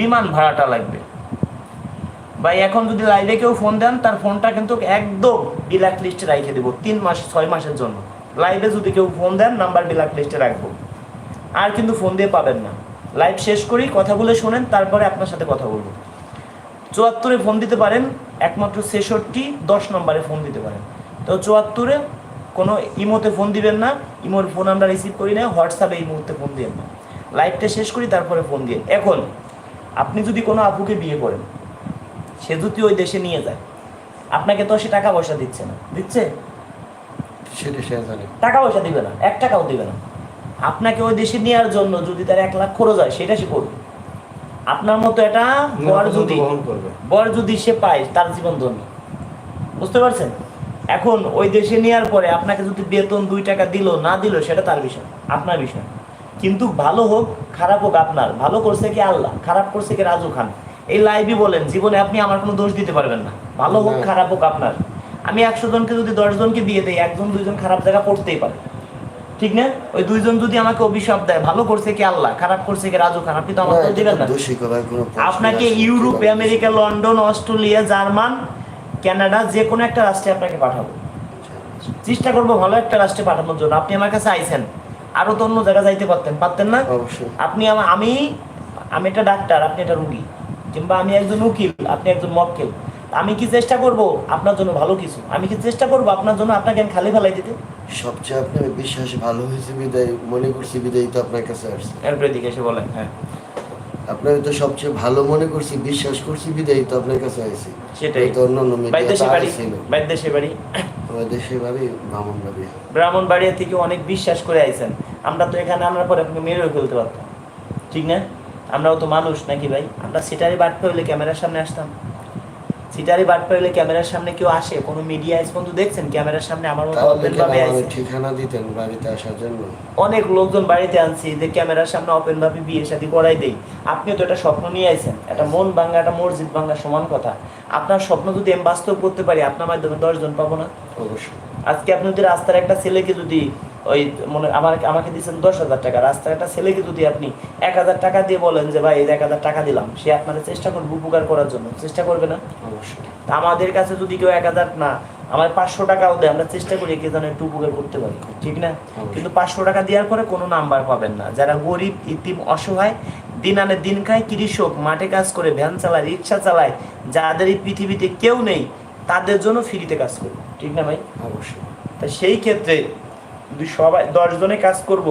বিমান ভাড়াটা লাগবে। ভাই, এখন যদি লাইভে কেউ ফোন দেন, তার ফোনটা কিন্তু একদম ব্ল্যাক লিস্টে রাখে দেবো, তিন মাস, ছয় মাসের জন্য। লাইভে যদি কেউ ফোন দেন নাম্বার ব্ল্যাক লিস্টে রাখব। আর কিন্তু ফোন দিয়ে পাবেন না। লাইভ শেষ করি, কথা বলে শোনেন, তারপরে আপনার সাথে কথা বলব। চুয়াত্তরে ফোন দিতে পারেন, একমাত্র ছেষট্টি, দশ নম্বরে ফোন দিতে পারেন। তো চুয়াত্তরে কোনো ইমোতে ফোন দিবেন না, ইমোর ফোন আমরা রিসিভ করি না, হোয়াটসঅ্যাপে এই মুহূর্তে ফোন দিবেন না। লাইভটা শেষ করি, তারপরে ফোন দিয়ে এখন আপনি যদি কোনো আপুকে বিয়ে করেন সে যদি ওই দেশে নিয়ে যায় আপনাকে তো সে টাকা পয়সা দিচ্ছে না। দিচ্ছে? সেটা সে জানে টাকা পয়সা দিবে না এক টাকাও দিবে না। আপনাকে ওই দেশে নেওয়ার জন্য যদি তার এক লাখ খরচ হয় সেটা সে করবে। আপনার মতো এটা বর যদি করবে। বর যদি সে পায় তার জীবন ধন্য। বুঝতে পারছেন? এখন ওই দেশে নেওয়ার পরে আপনাকে যদি বেতন দুই টাকা দিল না দিল সেটা তার বিষয় আপনার বিষয়। কিন্তু ভালো হোক খারাপ হোক আপনার। ভালো করছে কি আল্লাহ খারাপ করছে কি রাজু খান। এই লাইভই বলেন জীবনে আপনি আমার কোনো দোষ দিতে পারবেন না। ভালো হোক খারাপ হোক আপনার। আমি একশো জনকে যদি দশ জনকে বিয়ে দিই একজন দুইজন খারাপ জায়গা পড়তেই পারে। ঠিক না? ওই দুইজন যদি আমাকে অভিশাপ দেয় ভালো করছে কি আল্লাহ খারাপ করছে কি রাজু খান আপনি তো আমার দোষ দিবেন না। আপনাকে Europe America London Australia German Canada যে কোনো একটা রাষ্ট্রে আপনাকে পাঠাবো। চেষ্টা করব ভালো একটা রাষ্ট্রে পাঠানোর জন্য। আপনি আমার কাছে আইছেন। আরও তো অন্য জায়গায় যাইতে পারতেন পারতেন না? অবশ্যই। আপনি আমা- আমি আমি একটা ডাক্তার আপনি একটা রুগী। কিংবা আমি একজন উকিল আপনি একজন মক্কেল। আমি কি চেষ্টা করব? আপনার জন্য ভালো কিছু। আমি কি চেষ্টা করব আপনার জন্য আপনাকে আমি খালি ফেলাই দিতে? সবচেয়ে আপনার বিশ্বাস ভালো হয়েছে বিদায় মনে করছি বিদায় তো আপনার কাছে আসছে। এরপরে দিকে এসে বলেন হ্যাঁ। আপনার তো সবচেয়ে ভালো মনে করছি বিশ্বাস করছি বিদায় তো আপনার কাছে আসছি। সেটাই। তো অন্য অন্য বাইর বাড়ি দেশে বাড়ি। ব্রাহ্মণ বাড়ি ব্রাহ্মণবাড়িয়া থেকে অনেক বিশ্বাস করে আইছেন। আমরা তো এখানে আনার পরে আপনাকে মেরেও ফেলতে পারতাম। ঠিক না? আমরাও তো মানুষ নাকি ভাই? আমরা সেটারই বাট পেলে ক্যামেরার সামনে আসতাম। সিটারি বাট পেলে ক্যামেরার সামনে কেউ আসে? কোনো মিডিয়া আজ পর্যন্ত দেখছেন? ক্যামেরার সামনে আমার মতো কেন ভাবে আইছে। ঠিকানা দিতেন বাড়িতে আসার জন্য। অনেক লোকজন বাড়িতে আনছি যে ক্যামেরার সামনে ওপেন ভাবে বিয়ে শাদী করাই দেই। আপনিও তো একটা স্বপ্ন নিয়ে আইছেন। একটা মন ভাঙ্গা একটা মসজিদ ভাঙ্গা সমান কথা। আপনার স্বপ্ন যদি আমি বাস্তব করতে পারি আপনার মাধ্যমে দশজন পাবো না? অবশ্যই। আজকে আপনি যদি রাস্তার একটা ছেলেকে যদি ওই মনে আমার আমাকে দিচ্ছেন দশ হাজার টাকা। রাস্তার একটা ছেলেকে যদি আপনি এক হাজার টাকা দিয়ে বলেন যে ভাই এক হাজার টাকা দিলাম সে আপনাদের চেষ্টা করবে উপকার করার জন্য। চেষ্টা করবে না? অবশ্যই। আমাদের কাছে যদি কেউ এক হাজার না আমার পাঁচশো টাকাও দেয় আমরা চেষ্টা করি কে যেন একটু উপকার করতে পারি। ঠিক না? কিন্তু পাঁচশো টাকা দেওয়ার পরে কোনো নাম্বার পাবেন না। যারা গরিব ইতিম অসহায় দিন আনে দিন খায় কৃষক মাঠে কাজ করে ভ্যান চালায় রিক্সা চালায় যাদের এই পৃথিবীতে কেউ নেই তাদের জন্য ফ্রিতে কাজ করব ঠিক না ভাই? অবশ্যই। তা সেই ক্ষেত্রে যদি সবাই দশ জনে কাজ করব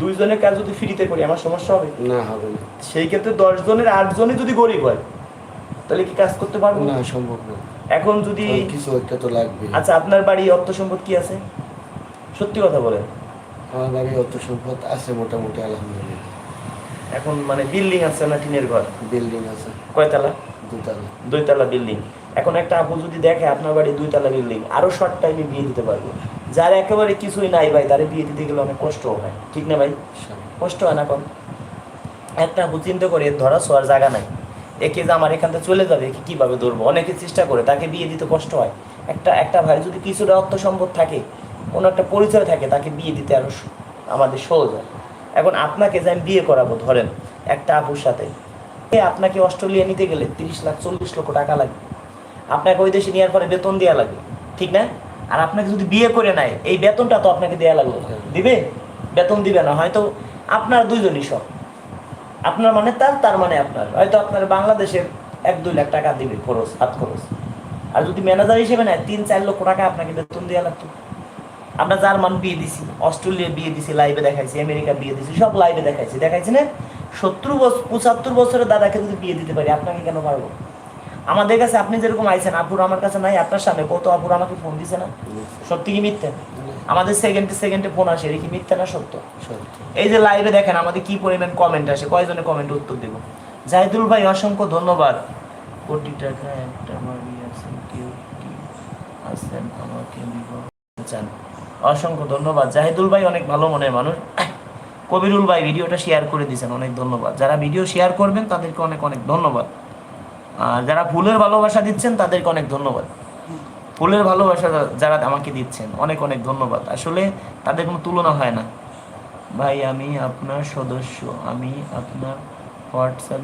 দুইজনের কাজ যদি ফ্রিতে করি আমার সমস্যা হবে? না হবে না। সেই ক্ষেত্রে দশ জনের আট জনই যদি গরিব হয় তাহলে কি কাজ করতে পারব? না সম্ভব না। এখন যদি কিছু একটা তো লাগবে। আচ্ছা আপনার বাড়ি অর্থ সম্পদ কি আছে? সত্যি কথা বলেন। আমার বাড়ি অর্থ সম্পদ আছে মোটামুটি আলহামদুলিল্লাহ। এখন মানে বিল্ডিং আছে না টিনের ঘর? বিল্ডিং আছে। কয়তলা? দুতলা দুইতলা বিল্ডিং। এখন একটা আপু যদি দেখে আপনার বাড়ি দুইতলা বিল্ডিং আরও শর্ট টাইমে বিয়ে দিতে পারব। যার একেবারে কিছুই নাই ভাই, তারে বিয়ে দিতে গেলে অনেক কষ্ট হয়। ঠিক না ভাই? কষ্ট হয় না কম? একটা চিন্তা করে, ধরা ছোঁয়ার জায়গা নাই। একে যে আমার এখান থেকে চলে যাবে, একে কীভাবে ধরবো? অনেকে চেষ্টা করে, তাকে বিয়ে দিতে কষ্ট হয়। একটা একটা ভাই যদি কিছুটা অর্থ সম্পদ থাকে, কোনো একটা পরিচয় থাকে, তাকে বিয়ে দিতে আরও আমাদের সহজ হয়। এখন আপনাকে যে আমি বিয়ে করাবো, ধরেন, একটা আপুর সাথে আপনাকে অস্ট্রেলিয়া নিতে গেলে তিরিশ লাখ, চল্লিশ লক্ষ টাকা লাগবে। আপনাকে ওই দেশে নেওয়ার পরে বেতন দেওয়া লাগবে। ঠিক না? আর আপনাকে যদি বিয়ে করে নেয়, এই বেতনটা তো আপনাকে দেওয়া লাগল। দিবে? বেতন দিবে না, হয়তো আপনার দুইজনই সব। আপনার মানে তার তার মানে আপনার। হয়তো আপনার বাংলাদেশের এক, দুই লাখ টাকা দিবে খরচ, হাত খরচ। আর যদি ম্যানেজার হিসেবে নেয়, তিন, চার লক্ষ টাকা আপনাকে বেতন দেওয়া লাগতো। আমরা জার্মান বিয়ে দিছি অস্ট্রেলিয়া বিয়ে দিছি, লাইভে দেখাইছি আমেরিকা বিয়ে দিছি, সব লাইভে দেখাইছি। দেখাইছি না, সত্তর বছর পঁচাত্তর বছরের দাদাকে যদি বিয়ে দিতে পারি, আপনাকে কেন পারব আমাদের কাছে আপনি যেরকম আইছেন আপুর আমার কাছে নাই আপনার সামনে কত আপুর আমাকে ফোন দিছে না? সত্যি কি মিথ্যে? আমাদের সেকেন্ডে সেকেন্ডে ফোন আসে এটা কি মিথ্যে না সত্য? সত্যি। এই যে লাইভে দেখেন আমাদের কি পরিমাণ কমেন্ট আসে কয়জনে কমেন্ট উত্তর দেব? জাহিদুল ভাই অসংখ্য ধন্যবাদ। কোটি টাকা একটা বাড়ি আছে কেউ কি আছেন আমাকে চান? অসংখ্য ধন্যবাদ। জাহিদুল ভাই অনেক ভালো মনের মানুষ। কবিরুল ভাই ভিডিওটা শেয়ার করে দিয়েছেন অনেক ধন্যবাদ। যারা ভিডিও শেয়ার করবেন তাদেরকে অনেক অনেক ধন্যবাদ। যারা ফুলের ভালোবাসা দিচ্ছেন, তাদেরকে অনেক ধন্যবাদ। ফুলের ভালোবাসা যারা আমাকে দিচ্ছেন, অনেক অনেক ধন্যবাদ। আসলে তাদের কোনো তুলনা হয় না। ভাই, আমি আপনার সদস্য, আমি আপনার হোয়াটসঅ্যাপ